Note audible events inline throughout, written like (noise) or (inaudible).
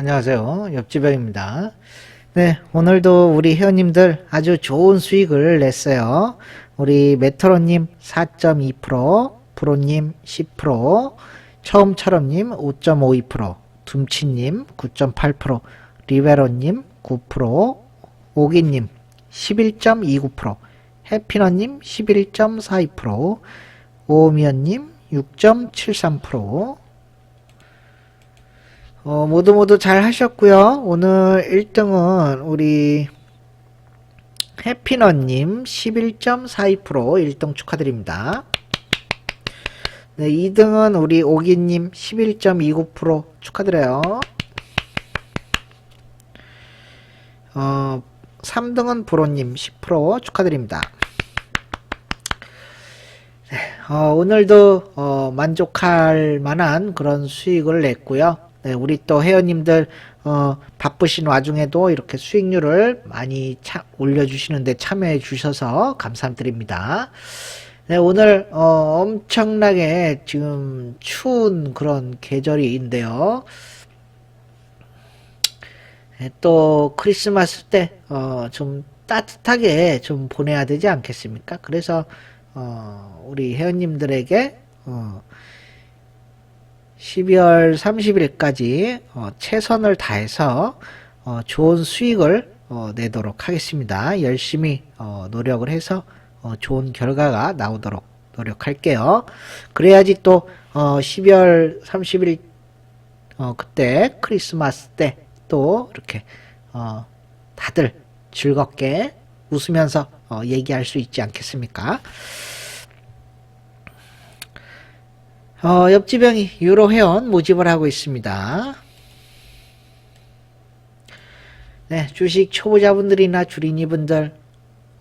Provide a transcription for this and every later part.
안녕하세요. 옆집형입니다. 네, 오늘도 우리 회원님들 아주 좋은 수익을 냈어요. 우리 메트로님 4.2%, 브로님 10%, 처음처럼님 5.52%, 둠치님 9.8%, 리베로님 9%, 오기님 11.29%, 해피너님 11.42%, 오미연님 6.73%, 어, 모두 모두 잘 하셨고요. 오늘 1등은 우리 해피너님 11.42% 1등 축하드립니다. 네, 2등은 우리 오기님 11.29% 축하드려요. 어, 3등은 브로님 10% 축하드립니다. 네, 어, 오늘도 어, 만족할 만한 그런 수익을 냈고요. 네, 우리 또 회원님들 어, 바쁘신 와중에도 이렇게 수익률을 많이 차, 올려주시는데 참여해 주셔서 감사드립니다. 네, 오늘 어, 엄청나게 지금 추운 그런 계절인데요. 네, 또 크리스마스 때 어, 좀 따뜻하게 좀 보내야 되지 않겠습니까? 그래서 어, 우리 회원님들에게 어, 12월 30일까지 어, 최선을 다해서 어, 좋은 수익을 어, 내도록 하겠습니다. 열심히 어, 노력을 해서 어, 좋은 결과가 나오도록 노력할게요. 그래야지 또 어, 12월 30일 어, 그때 크리스마스 때 또 이렇게 어, 다들 즐겁게 웃으면서 어, 얘기할 수 있지 않겠습니까? 어, 옆집 형이 유로 회원 모집을 하고 있습니다. 네, 주식 초보자분들이나 주린이분들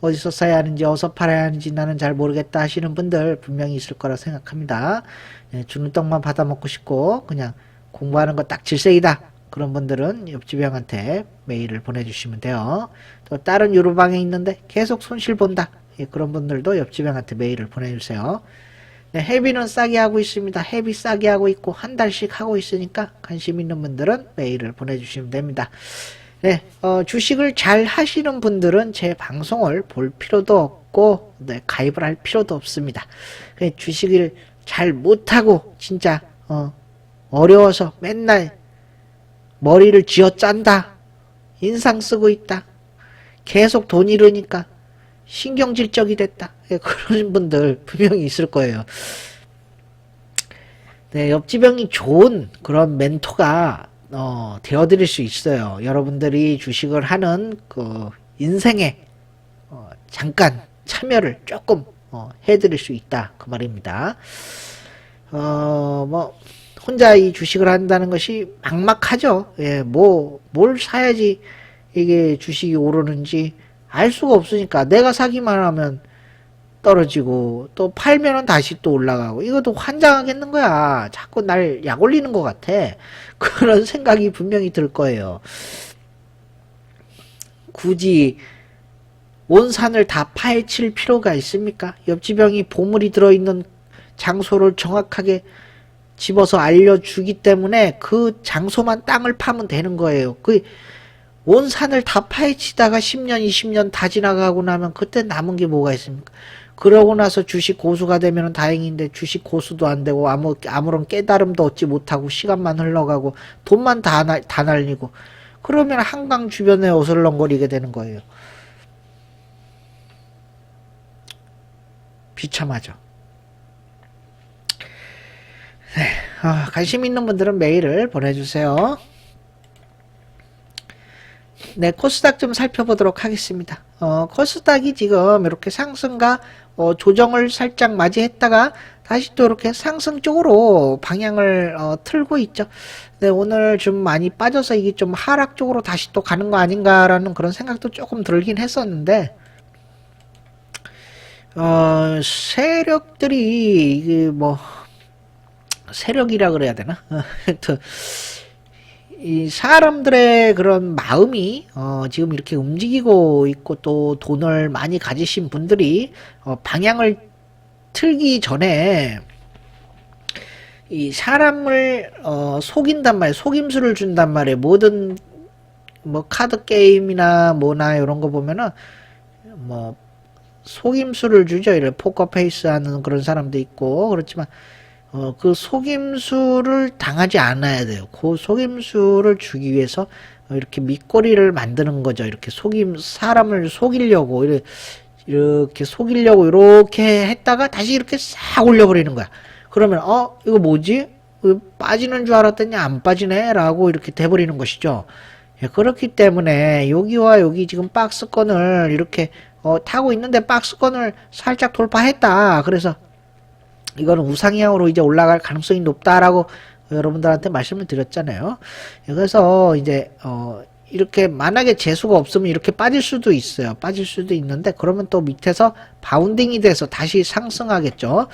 어디서 사야 하는지 어디서 팔아야 하는지 나는 잘 모르겠다 하시는 분들 분명히 있을 거라 생각합니다. 네, 주는 떡만 받아 먹고 싶고 그냥 공부하는 거 딱 질색이다. 그런 분들은 옆집 형한테 메일을 보내주시면 돼요. 또 다른 유로방에 있는데 계속 손실 본다. 예, 그런 분들도 옆집 형한테 메일을 보내주세요. 네, 헤비는 싸게 하고 있습니다. 헤비 싸게 하고 있고 한 달씩 하고 있으니까 관심 있는 분들은 메일을 보내주시면 됩니다. 네, 어, 주식을 잘 하시는 분들은 제 방송을 볼 필요도 없고 네, 가입을 할 필요도 없습니다. 그냥 주식을 잘 못하고 진짜 어, 어려워서 맨날 머리를 쥐어 짠다. 인상 쓰고 있다. 계속 돈 잃으니까 신경질적이 됐다. 예, 그런 (laughs) 분들 분명히 있을 거예요. 네, 옆집 형이 좋은 그런 멘토가 어, 되어드릴 수 있어요. 여러분들이 주식을 하는 그 인생에 어, 잠깐 참여를 조금 어, 해드릴 수 있다 그 말입니다. 어, 뭐 혼자 이 주식을 한다는 것이 막막하죠. 예, 뭐 뭘 사야지 이게 주식이 오르는지 알 수가 없으니까 내가 사기만 하면 떨어지고 또 팔면은 다시 또 올라가고 이것도 환장하겠는 거야. 자꾸 날 약 올리는 것 같아. (laughs) 그런 생각이 분명히 들 거예요. 굳이 온 산을 다 파헤칠 필요가 있습니까? 옆집 형이 보물이 들어있는 장소를 정확하게 집어서 알려주기 때문에 그 장소만 땅을 파면 되는 거예요. 그 온 산을 다 파헤치다가 10년, 20년 다 지나가고 나면 그때 남은 게 뭐가 있습니까? 그러고 나서 주식 고수가 되면 다행인데 주식 고수도 안 되고 아무 아무런 깨달음도 얻지 못하고 시간만 흘러가고 돈만 다, 날, 다 날리고 그러면 한강 주변에 어슬렁거리게 되는 거예요. 비참하죠. 네, 아, 관심 있는 분들은 메일을 보내주세요. 네, 코스닥 좀 살펴보도록 하겠습니다. 어, 코스닥이 지금 이렇게 상승과 어, 조정을 살짝 맞이했다가 다시 또 이렇게 상승 쪽으로 방향을 어, 틀고 있죠. 네, 오늘 좀 많이 빠져서 이게 좀 하락 쪽으로 다시 또 가는 거 아닌가라는 그런 생각도 조금 들긴 했었는데, 어, 세력들이, 이게 뭐, 세력이라 그래야 되나? (laughs) 이 사람들의 그런 마음이 어, 지금 이렇게 움직이고 있고 또 돈을 많이 가지신 분들이 어, 방향을 틀기 전에 이 사람을 어, 속인단 말이에요. 속임수를 준단 말이에요. 모든 뭐 카드 게임이나 뭐나 이런 거 보면은 뭐 속임수를 주죠. 이래 포커페이스 하는 그런 사람도 있고 그렇지만 어, 그 속임수를 당하지 않아야 돼요. 그 속임수를 주기 위해서 이렇게 밑거리를 만드는 거죠. 이렇게 속임 사람을 속이려고 이렇게, 속이려고 이렇게 했다가 다시 이렇게 싹 올려버리는 거야. 그러면 어 이거 뭐지? 빠지는 줄 알았더니 안 빠지네라고 이렇게 돼버리는 것이죠. 예, 그렇기 때문에 여기와 여기 지금 박스권을 이렇게 어, 타고 있는데 박스권을 살짝 돌파했다. 그래서 이거는 우상향으로 이제 올라갈 가능성이 높다라고 여러분들한테 말씀을 드렸잖아요. 예, 그래서 이제 어 이렇게 만약에 재수가 없으면 이렇게 빠질 수도 있어요. 빠질 수도 있는데 그러면 또 밑에서 바운딩이 돼서 다시 상승하겠죠.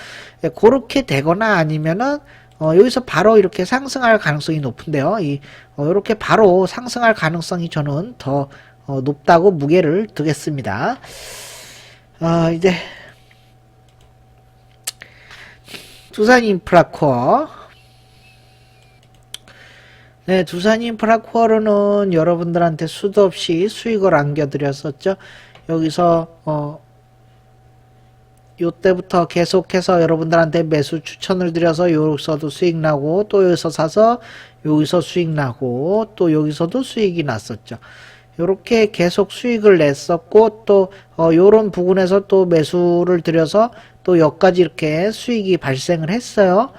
예, 그렇게 되거나 아니면은 어, 여기서 바로 이렇게 상승할 가능성이 높은데요. 이 어, 이렇게 바로 상승할 가능성이 저는 더 어, 높다고 무게를 두겠습니다. 어, 이제 두산 인프라코어 네, 두산 인프라코어로는 여러분들한테 수도 없이 수익을 안겨드렸었죠. 여기서 어, 요때부터 계속해서 여러분들한테 매수 추천을 드려서 여기서도 수익 나고 또 여기서 사서 여기서 수익 나고 또 여기서도 수익이 났었죠. 요렇게 계속 수익을 냈었고 또 어, 요런 부분에서 또 매수를 들여서 또 여기까지 이렇게 수익이 발생을 했어요.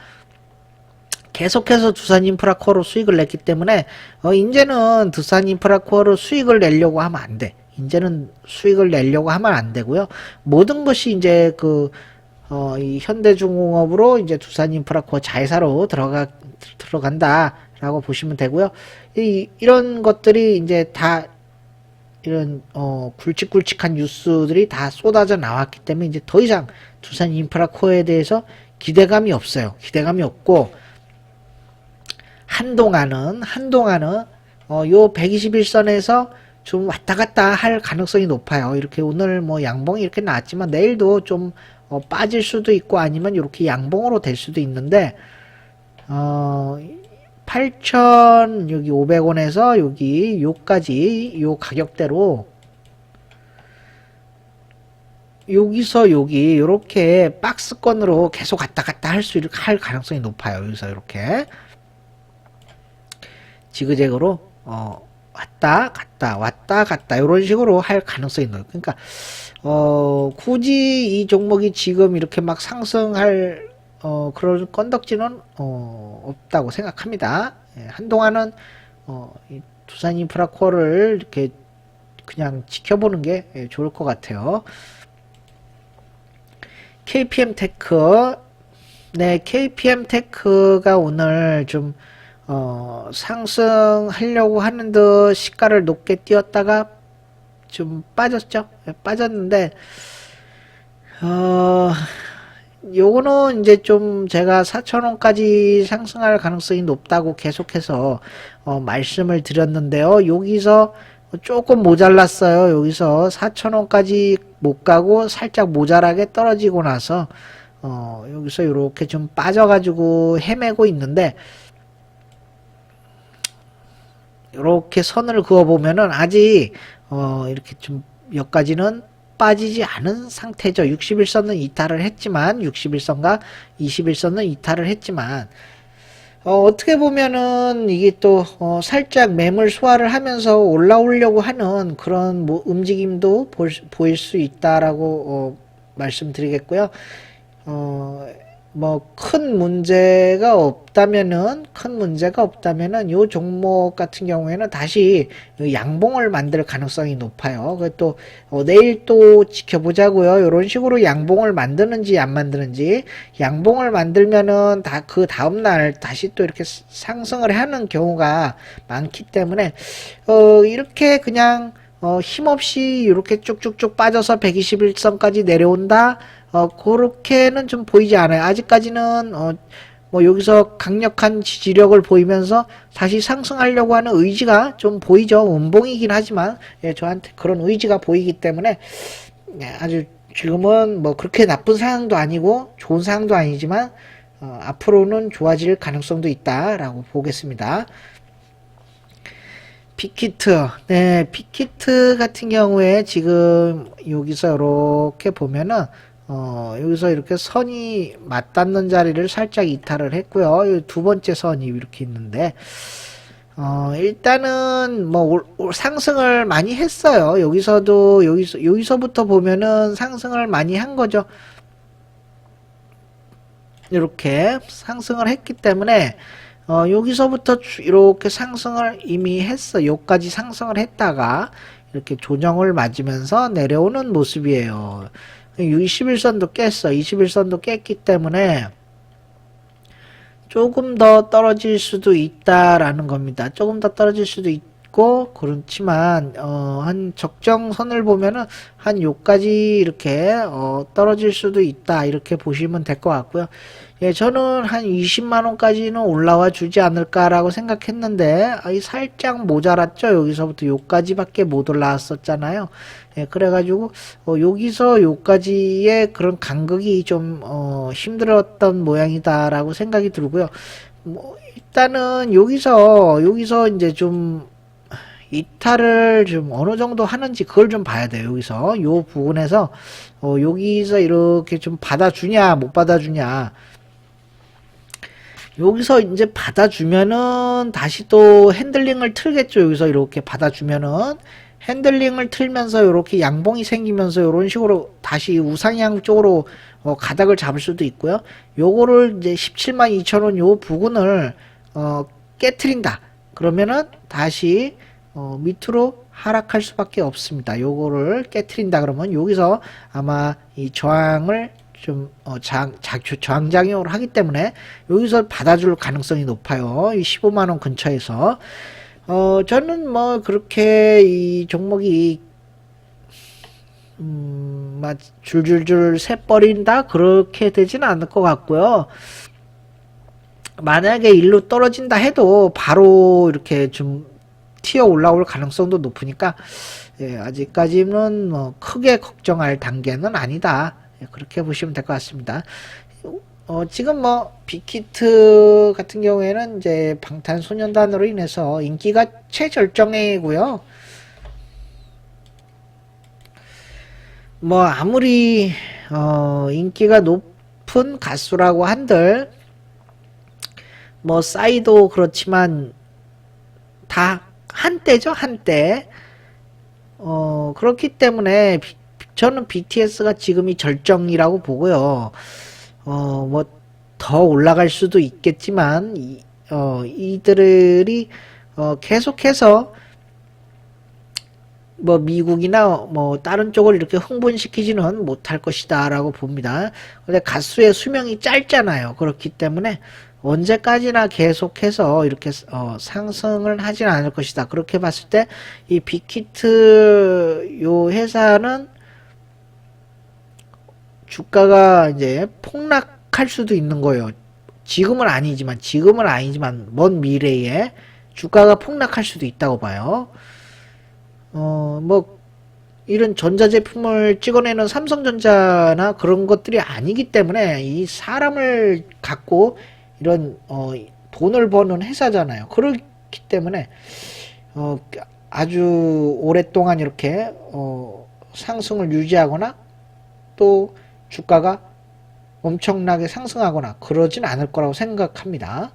계속해서 두산 인프라코어로 수익을 냈기 때문에 어, 이제는 두산 인프라코어로 수익을 내려고 하면 안 돼. 이제는 수익을 내려고 하면 안 되고요. 모든 것이 이제 그, 어, 이 현대중공업으로 이제 두산 인프라코어 자회사로 들어가, 들어간다라고 보시면 되고요. 이, 이런 것들이 이제 다 이런, 어, 굵직굵직한 뉴스들이 다 쏟아져 나왔기 때문에 이제 더 이상 두산 인프라 코어에 대해서 기대감이 없어요. 기대감이 없고, 한동안은, 한동안은, 어, 요 121선에서 좀 왔다 갔다 할 가능성이 높아요. 이렇게 오늘 뭐 양봉이 이렇게 나왔지만 내일도 좀 어, 빠질 수도 있고 아니면 이렇게 양봉으로 될 수도 있는데 어, 8천 여기 500원에서 여기 요까지 요 가격대로 여기서 여기 이렇게 박스권으로 계속 왔다 갔다 할 수 할 가능성이 높아요. 여기서 이렇게 지그재그로 어, 왔다 갔다 왔다 갔다 이런 식으로 할 가능성이 높아요. 그러니까 어, 굳이 이 종목이 지금 이렇게 막 상승할 어, 그런 건덕지는 어, 없다고 생각합니다. 예, 한동안은 어, 이 두산 인프라코어를 이렇게 그냥 지켜보는 게 예, 좋을 것 같아요. KPM 테크 네, KPM 테크가 오늘 좀 어, 상승하려고 하는 듯 시가를 높게 띄었다가 좀 빠졌죠. 예, 빠졌는데 어, 요거는 이제 좀 제가 4,000원까지 상승할 가능성이 높다고 계속해서 어, 말씀을 드렸는데요. 여기서 조금 모자랐어요. 여기서 4,000원까지 못 가고 살짝 모자라게 떨어지고 나서 어, 여기서 이렇게 좀 빠져가지고 헤매고 있는데 이렇게 선을 그어 보면은 아직 어, 이렇게 좀 여기까지는 빠지지 않은 상태죠. 61선은 이탈을 했지만 61선과 21선은 이탈을 했지만 어, 떻게 보면은 이게 또 어, 살짝 매물 소화를 하면서 올라오려고 하는 그런 뭐 움직임도 볼, 보일 수 있다라고 어, 말씀드리겠고요. 어, 뭐 큰 문제가 없다면은 큰 문제가 없다면은 요 종목 같은 경우에는 다시 양봉을 만들 가능성이 높아요. 그또 어, 내일 또 지켜보자고요. 이런 식으로 양봉을 만드는지 안 만드는지 양봉을 만들면은 다 그 다음 날 다시 또 이렇게 상승을 하는 경우가 많기 때문에 어 이렇게 그냥 어, 힘없이 이렇게 쭉쭉쭉 빠져서 121선까지 내려온다. 어, 그렇게는 좀 보이지 않아요. 아직까지는, 어, 뭐 여기서 강력한 지지력을 보이면서 다시 상승하려고 하는 의지가 좀 보이죠. 운봉이긴 하지만, 예, 저한테 그런 의지가 보이기 때문에, 예, 아주 지금은 뭐 그렇게 나쁜 상황도 아니고 좋은 상황도 아니지만, 어, 앞으로는 좋아질 가능성도 있다라고 보겠습니다. 빅히트, 네, 빅히트 같은 경우에 지금 여기서 이렇게 보면은 어, 여기서 이렇게 선이 맞닿는 자리를 살짝 이탈을 했고요. 이두 번째 선이 이렇게 있는데, 어, 일단은 뭐 상승을 많이 했어요. 여기서도 여기서 여기서부터 보면은 상승을 많이 한 거죠. 이렇게 상승을 했기 때문에 어, 여기서부터 주- 이렇게 상승을 이미 했어. 여기까지 상승을 했다가 이렇게 조정을 맞으면서 내려오는 모습이에요. 21선도 깼어. 21선도 깼기 때문에 조금 더 떨어질 수도 있다라는 겁니다. 조금 더 떨어질 수도 있 고 그렇지만 어, 한 적정 선을 보면은 한 요까지 이렇게 어, 떨어질 수도 있다 이렇게 보시면 될 것 같고요. 예, 저는 한 20만 원까지는 올라와 주지 않을까라고 생각했는데 아, 이 살짝 모자랐죠. 여기서부터 요까지밖에 못 올라왔었잖아요. 예, 그래가지고 어, 여기서 요까지의 그런 간극이 좀 어, 힘들었던 모양이다라고 생각이 들고요. 뭐 일단은 여기서 여기서 이제 좀 이탈을 좀 어느 정도 하는지 그걸 좀 봐야 돼요. 여기서 요 부분에서 어, 여기서 이렇게 좀 받아주냐 못 받아주냐 여기서 이제 받아주면은 다시 또 핸들링을 틀겠죠. 여기서 이렇게 받아주면은 핸들링을 틀면서 이렇게 양봉이 생기면서 이런 식으로 다시 우상향 쪽으로 어, 가닥을 잡을 수도 있고요. 요거를 이제 17만 2천 원요 부근을 어, 깨트린다. 그러면은 다시 어, 밑으로 하락할 수밖에 없습니다. 요거를 깨트린다 그러면 여기서 아마 이 저항을 좀 어, 장, 자, 저항작용을 하기 때문에 여기서 받아줄 가능성이 높아요. 이 15만 원 근처에서 어, 저는 뭐 그렇게 이 종목이 음, 막 줄줄줄 새버린다 그렇게 되지는 않을 것 같고요. 만약에 일로 떨어진다 해도 바로 이렇게 좀 튀어 올라올 가능성도 높으니까 예, 아직까지는 뭐 크게 걱정할 단계는 아니다. 예, 그렇게 보시면 될 것 같습니다. 어, 지금 뭐 빅히트 같은 경우에는 이제 방탄소년단으로 인해서 인기가 최절정이고요. 뭐 아무리 어, 인기가 높은 가수라고 한들 뭐 싸이도 그렇지만 다 한때죠 한때 어 그렇기 때문에 비- 저는 BTS가 지금이 절정이라고 보고요 어 뭐 더 올라갈 수도 있겠지만 이, 어 이들이 어 계속해서 뭐 미국이나 뭐 다른 쪽을 이렇게 흥분시키지는 못할 것이다라고 봅니다. 근데 가수의 수명이 짧잖아요. 그렇기 때문에 언제까지나 계속해서 이렇게 어, 상승을 하지는 않을 것이다. 그렇게 봤을 때 이 빅히트 요 회사는 주가가 이제 폭락할 수도 있는 거예요. 지금은 아니지만 지금은 아니지만 먼 미래에 주가가 폭락할 수도 있다고 봐요. 어, 뭐, 이런 전자제품을 찍어내는 삼성전자나 그런 것들이 아니기 때문에 이 사람을 갖고 이런, 어, 돈을 버는 회사잖아요. 그렇기 때문에, 어, 아주 오랫동안 이렇게, 어, 상승을 유지하거나 또 주가가 엄청나게 상승하거나 그러진 않을 거라고 생각합니다.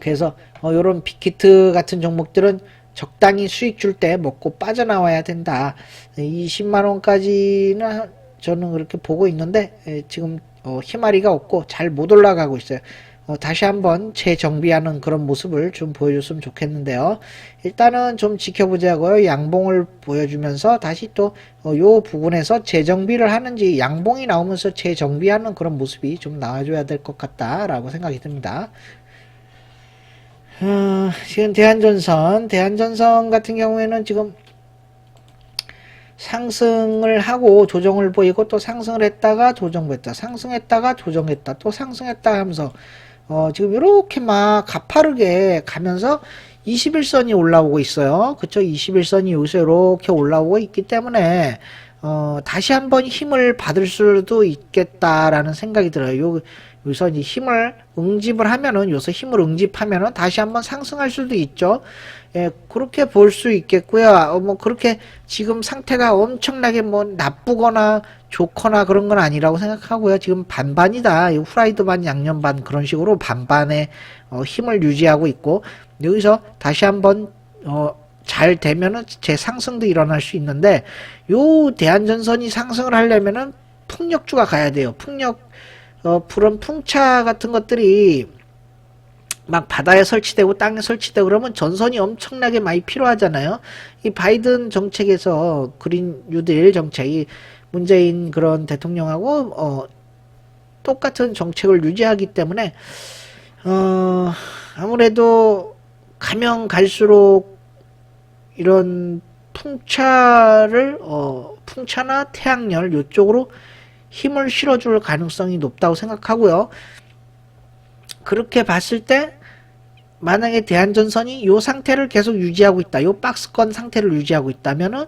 그래서 어, 이런 빅히트 같은 종목들은 적당히 수익 줄 때 먹고 빠져나와야 된다. 20만 원까지는 저는 그렇게 보고 있는데 에, 지금 어, 희마리가 없고 잘 못 올라가고 있어요. 어, 다시 한번 재정비하는 그런 모습을 좀 보여줬으면 좋겠는데요. 일단은 좀 지켜보자고요. 양봉을 보여주면서 다시 또 어, 요 부분에서 재정비를 하는지 양봉이 나오면서 재정비하는 그런 모습이 좀 나와줘야 될 것 같다라고 생각이 듭니다. 어, 지금 대한전선, 대한전선 같은 경우에는 지금 상승을 하고 조정을 보이고 또 상승을 했다가 조정했다, 상승했다가 조정했다, 또 상승했다 하면서 어, 지금 이렇게 막 가파르게 가면서 21선이 올라오고 있어요. 그쵸? 21선이 여기서 이렇게 올라오고 있기 때문에 어, 다시 한번 힘을 받을 수도 있겠다라는 생각이 들어요. 요, 여기서 이제 힘을 응집을 하면은 여기서 힘을 응집하면은 다시 한번 상승할 수도 있죠. 예, 그렇게 볼 수 있겠고요. 어, 뭐 그렇게 지금 상태가 엄청나게 뭐 나쁘거나 좋거나 그런 건 아니라고 생각하고요. 지금 반반이다. 이 후라이드 반, 양념 반 그런 식으로 반반의 어, 힘을 유지하고 있고 여기서 다시 한번 어, 잘 되면은 재상승도 일어날 수 있는데 요 대한전선이 상승을 하려면은 풍력주가 가야 돼요. 풍력 어, 그런 풍차 같은 것들이 막 바다에 설치되고 땅에 설치되고 그러면 전선이 엄청나게 많이 필요하잖아요. 이 바이든 정책에서 그린 뉴딜 정책이 문재인 그런 대통령하고 어, 똑같은 정책을 유지하기 때문에 어, 아무래도 가면 갈수록 이런 풍차를 어, 풍차나 태양열 이쪽으로 힘을 실어줄 가능성이 높다고 생각하고요. 그렇게 봤을 때 만약에 대한전선이 이 상태를 계속 유지하고 있다. 이 박스권 상태를 유지하고 있다면은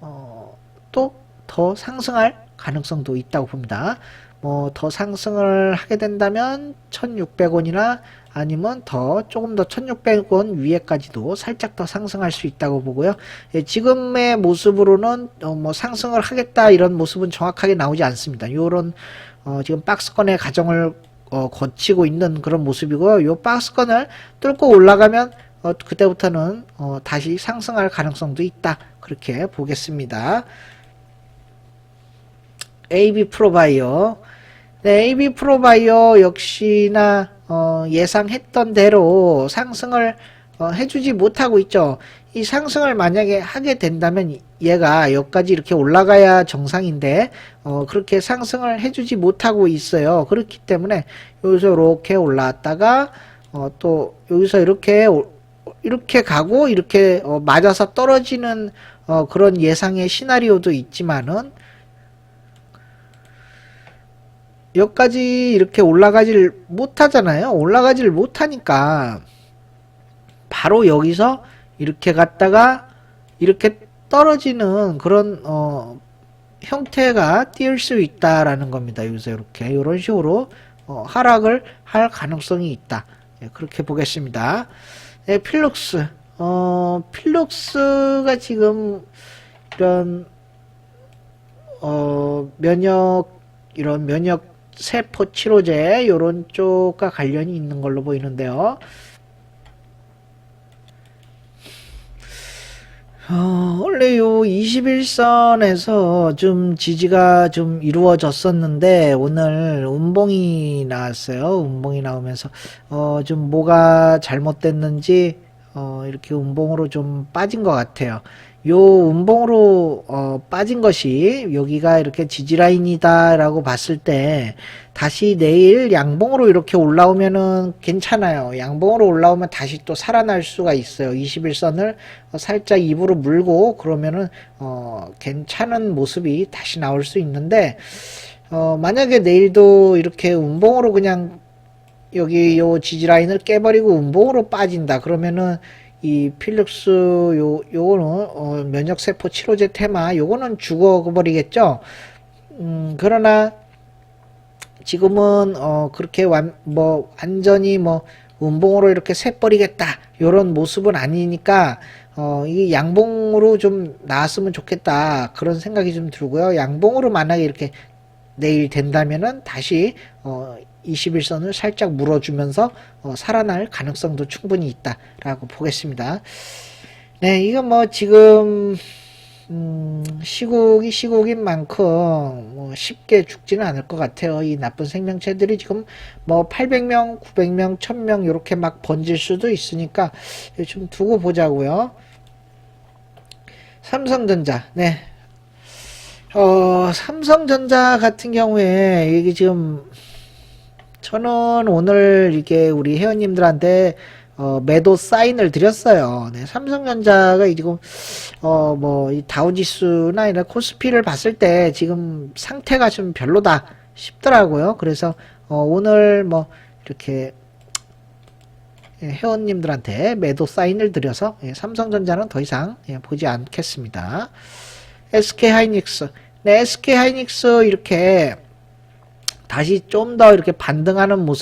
어, 또 더 상승할 가능성도 있다고 봅니다. 뭐 더 상승을 하게 된다면 1,600원이나 아니면 더 조금 더 1,600원 위에까지도 살짝 더 상승할 수 있다고 보고요. 예, 지금의 모습으로는 어, 뭐 상승을 하겠다 이런 모습은 정확하게 나오지 않습니다. 요런 어, 지금 박스권의 가정을 어, 거치고 있는 그런 모습이고요. 요 박스권을 뚫고 올라가면 어, 그때부터는 어, 다시 상승할 가능성도 있다. 그렇게 보겠습니다. AB 프로바이어. 네, AB 프로바이어 역시나 어, 예상했던 대로 상승을 어, 해주지 못하고 있죠. 이 상승을 만약에 하게 된다면 얘가 여기까지 이렇게 올라가야 정상인데 어, 그렇게 상승을 해주지 못하고 있어요. 그렇기 때문에 여기서 이렇게 올라왔다가 어, 또 여기서 이렇게 오- 이렇게 가고 이렇게 어, 맞아서 떨어지는 어, 그런 예상의 시나리오도 있지만은 여기까지 이렇게 올라가질 못하잖아요. 올라가질 못하니까 바로 여기서 이렇게 갔다가 이렇게 떨어지는 그런 어, 형태가 띄을 수 있다라는 겁니다. 여기서 이렇게 이런 식으로 어, 하락을 할 가능성이 있다. 예, 그렇게 보겠습니다. 예, 필룩스 어, 필룩스가 지금 이런 어, 면역 이런 면역 세포 치료제 이런 쪽과 관련이 있는 걸로 보이는데요. 어, 원래 요 21선에서 좀 지지가 좀 이루어졌었는데 오늘 운봉이 나왔어요. 운봉이 나오면서 어, 좀 뭐가 잘못됐는지 어, 이렇게 운봉으로 좀 빠진 것 같아요. 요 운봉으로 어, 빠진 것이 여기가 이렇게 지지라인이다 라고 봤을 때 다시 내일 양봉으로 이렇게 올라오면은 괜찮아요. 양봉으로 올라오면 다시 또 살아날 수가 있어요. 21선을 살짝 입으로 물고 그러면은 어, 괜찮은 모습이 다시 나올 수 있는데 어, 만약에 내일도 이렇게 운봉으로 그냥 여기 요 지지라인을 깨버리고 운봉으로 빠진다. 그러면은 이 필립스 요 요거는 어, 면역 세포 치료제 테마 요거는 죽어버리겠죠. 음, 그러나 지금은 어 그렇게 완, 뭐 완전히 뭐 운봉으로 이렇게 새버리겠다 요런 모습은 아니니까 어 이 양봉으로 좀 나왔으면 좋겠다 그런 생각이 좀 들고요. 양봉으로 만약에 이렇게 내일 된다면은 다시 어 21선을 살짝 물어주면서 어, 살아날 가능성도 충분히 있다라고 보겠습니다. 네, 이건 뭐 지금 음, 시국이 시국인 만큼 뭐 쉽게 죽지는 않을 것 같아요. 이 나쁜 생명체들이 지금 뭐 800명, 900명, 1000명 이렇게 막 번질 수도 있으니까 좀 두고 보자고요. 삼성전자, 네. 어, 삼성전자 같은 경우에 이게 지금 저는 오늘 이게 우리 회원님들한테 어, 매도 사인을 드렸어요. 네, 삼성전자가 이 지금 어, 뭐, 이 다우지수나 이런 코스피를 봤을 때 지금 상태가 좀 별로다 싶더라고요. 그래서 어, 오늘 뭐 이렇게 예, 회원님들한테 매도 사인을 드려서 예, 삼성전자는 더 이상 예, 보지 않겠습니다. SK 하이닉스. 네, SK 하이닉스 이렇게 다시 좀 더 이렇게 반등하는 모습